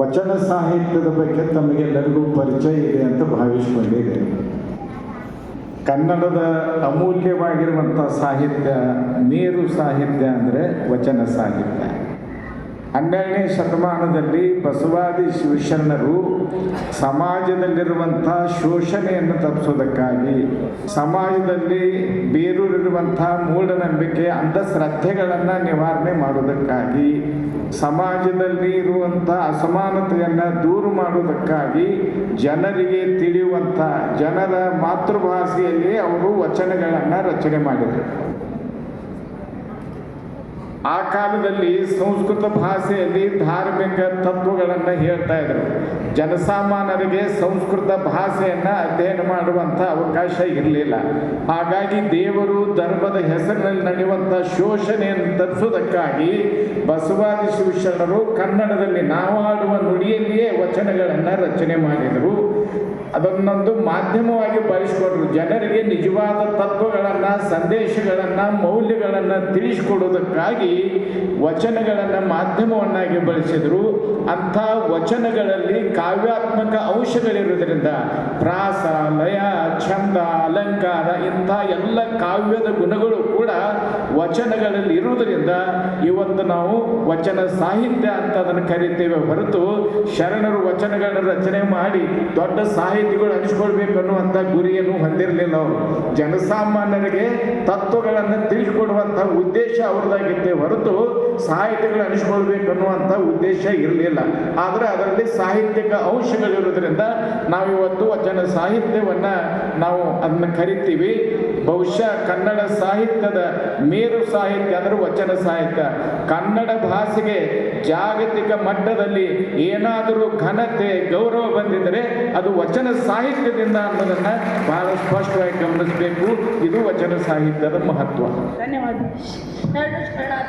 ವಚನ ಸಾಹಿತ್ಯದ ಬಗ್ಗೆ ತಮಗೆ ತಮಗೆಲ್ಲರಿಗೂ ಪರಿಚಯ ಇದೆ ಅಂತ ಭಾವಿಸಿಕೊಂಡಿದೆ ಕನ್ನಡದ ಅಮೂಲ್ಯವಾಗಿರುವಂಥ ಸಾಹಿತ್ಯ, ನೀರು ಸಾಹಿತ್ಯ ಅಂದರೆ ವಚನ ಸಾಹಿತ್ಯ. ಹನ್ನೆರಡನೇ ಶತಮಾನದಲ್ಲಿ ಬಸವಾದಿ ಶಿವಶರಣರು ಸಮಾಜದಲ್ಲಿರುವಂಥ ಶೋಷಣೆಯನ್ನು ತಪ್ಪಿಸೋದಕ್ಕಾಗಿ, ಸಮಾಜದಲ್ಲಿ ಬೇರೂರಿರುವಂಥ ಮೂಢನಂಬಿಕೆ, ಅಂಧಶ್ರದ್ಧೆಗಳನ್ನು ನಿವಾರಣೆ ಮಾಡೋದಕ್ಕಾಗಿ ಸಮಾಜದಲ್ಲಿ ಇರುವಂಥ ಅಸಮಾನತೆಯನ್ನು ದೂರು ಮಾಡುವುದಕ್ಕಾಗಿ ಜನರಿಗೆ ತಿಳಿಯುವಂಥ ಜನರ ಮಾತೃಭಾಷೆಯಲ್ಲಿ ಅವರು ವಚನಗಳನ್ನು ರಚನೆ ಮಾಡಿದರು. ಆ ಕಾಲದಲ್ಲಿ ಸಂಸ್ಕೃತ ಭಾಷೆಯಲ್ಲಿ ಧಾರ್ಮಿಕ ತತ್ವಗಳನ್ನು ಹೇಳ್ತಾ ಇದ್ರು. ಜನಸಾಮಾನ್ಯರಿಗೆ ಸಂಸ್ಕೃತ ಭಾಷೆಯನ್ನು ಅಧ್ಯಯನ ಮಾಡುವಂಥ ಅವಕಾಶ ಇರಲಿಲ್ಲ. ಹಾಗಾಗಿ ದೇವರು ಧರ್ಮದ ಹೆಸರಿನಲ್ಲಿ ನಡೆಯುವಂಥ ಶೋಷಣೆಯನ್ನು ತರಿಸೋದಕ್ಕಾಗಿ ಬಸವಾದಿ ಶಿವಶರಣರು ಕನ್ನಡದಲ್ಲಿ ನಾವಾಡುವ ನುಡಿಯಲ್ಲಿಯೇ ವಚನಗಳನ್ನು ರಚನೆ ಮಾಡಿದರು. ಅದನ್ನೊಂದು ಮಾಧ್ಯಮವಾಗಿ ಬಳಸಿಕೊಟ್ರು ಜನರಿಗೆ ನಿಜವಾದ ತತ್ವಗಳನ್ನು ಸಂದೇಶಗಳನ್ನು ಮೌಲ್ಯಗಳನ್ನು ತಿಳಿಸಿಕೊಡೋದಕ್ಕಾಗಿ ವಚನಗಳನ್ನು ಮಾಧ್ಯಮವನ್ನಾಗಿ ಬಳಸಿದರು. ಅಂಥ ವಚನಗಳಲ್ಲಿ ಕಾವ್ಯಾತ್ಮಕ ಅಂಶಗಳಿರುವುದರಿಂದ ಪ್ರಾಸ ಲಯ ಛಂದ, ಅಲಂಕಾರ, ಇಂಥ ಎಲ್ಲ ಕಾವ್ಯದ ಗುಣಗಳು ಕೂಡ ವಚನಗಳಲ್ಲಿ ಇರುವುದರಿಂದ ಇವತ್ತು ನಾವು ವಚನ ಸಾಹಿತ್ಯ ಅಂತ ಅದನ್ನು ಕರಿತೇವೆ ಹೊರತು ಶರಣರು ವಚನಗಳನ್ನು ರಚನೆ ಮಾಡಿ ದೊಡ್ಡ ಸಾಹಿತಿಗಳು ಅನಿಸ್ಕೊಳ್ಬೇಕು ಅನ್ನುವಂಥ ಗುರಿಯನ್ನು ಹೊಂದಿರಲಿಲ್ಲ ಅವರು. ಜನಸಾಮಾನ್ಯರಿಗೆ ತತ್ವಗಳನ್ನು ತಿಳಿಸಿಕೊಡುವಂಥ ಉದ್ದೇಶ ಅವ್ರದ್ದಾಗಿತ್ತೆ ಹೊರತು ಸಾಹಿತಿಗಳು ಅನಿಸ್ಕೊಳ್ಬೇಕು ಅನ್ನುವಂಥ ಉದ್ದೇಶ ಇರಲಿಲ್ಲ. ಆದರೆ ಅದರಲ್ಲಿ ಸಾಹಿತ್ಯಿಕ ಅಂಶಗಳಿರೋದ್ರಿಂದ ನಾವಿವತ್ತು ವಚನ ಸಾಹಿತ್ಯವನ್ನು ನಾವು ಅದನ್ನು ಕರಿತೀವಿ. ಬಹುಶಃ ಕನ್ನಡ ಸಾಹಿತ್ಯದ ಮೇರು ಸಾಹಿತ್ಯ ಅಂದರೆ ವಚನ ಸಾಹಿತ್ಯ. ಕನ್ನಡ ಭಾಷೆಗೆ ಜಾಗತಿಕ ಮಟ್ಟದಲ್ಲಿ ಏನಾದರೂ ಘನತೆ, ಗೌರವ ಬಂದಿದ್ದರೆ ಅದು ವಚನ ಸಾಹಿತ್ಯದಿಂದ ಅನ್ನೋದನ್ನು ಬಹಳ ಸ್ಪಷ್ಟವಾಗಿ ಗಮನಿಸಬೇಕು. ಇದು ವಚನ ಸಾಹಿತ್ಯದ ಮಹತ್ವ. ಧನ್ಯವಾದ.